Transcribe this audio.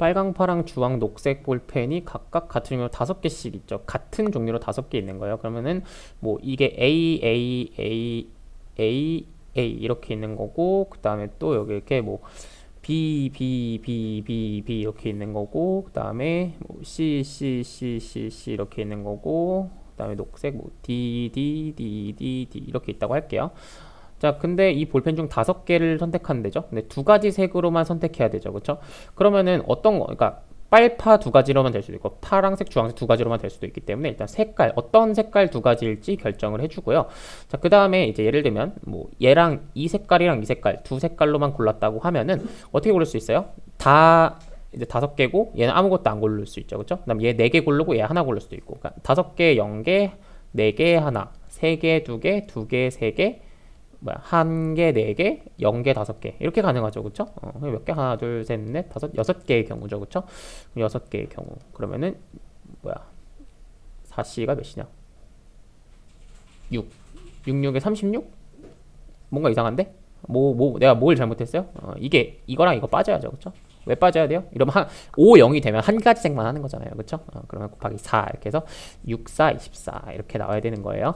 빨강, 파랑, 주황, 녹색 볼펜이 각각 같은 종류로 다섯 개씩 있죠. 같은 종류로 다섯 개 있는 거예요. 그러면은 뭐 이게 A, A, A, A, A 이렇게 있는 거고 그 다음에 또 여기 이렇게 뭐 B, B, B, B, B 이렇게 있는 거고 그 다음에 뭐 C, C, C, C, C 이렇게 있는 거고 그 다음에 녹색 뭐 D, D, D, D, D 이렇게 있다고 할게요. 자, 근데 이 볼펜 중 다섯 개를 선택하는 되죠. 근데 두 가지 색으로만 선택해야 되죠. 그렇죠? 그러면은 어떤 거, 그러니까 빨파 두 가지로만 될 수도 있고 파랑색, 주황색 두 가지로만 될 수도 있기 때문에 일단 색깔 어떤 색깔 두 가지일지 결정을 해주고요. 자, 그 다음에 이제 예를 들면 뭐 얘랑 이 색깔이랑 이 색깔 두 색깔로만 골랐다고 하면은 어떻게 고를 수 있어요? 다 이제 다섯 개고 얘는 아무것도 안 고를 수 있죠, 그렇죠? 그다음 얘 네 개 고르고 얘 하나 고를 수도 있고, 그러니까 다섯 개, 영 개, 네 개, 하나, 세 개, 두 개, 두 개, 세 개, 뭐야 한 개, 네 개, 영 개, 다섯 개 이렇게 가능하죠, 그렇죠? 어, 몇 개? 하나, 둘, 셋, 넷, 다섯, 여섯 개의 경우죠, 그렇죠? 여섯 개의 경우 그러면은 뭐야 4C가 몇이냐? 6 66에 36? 뭔가 이상한데? 뭐, 뭐, 내가 뭘 잘못했어요? 어, 이게, 이거랑 이거 빠져야죠. 그쵸? 왜 빠져야 돼요? 이러면 한, 5, 0이 되면 한 가지 색만 하는 거잖아요. 그쵸? 어, 그러면 곱하기 4 이렇게 해서 6, 4, 24 이렇게 나와야 되는 거예요.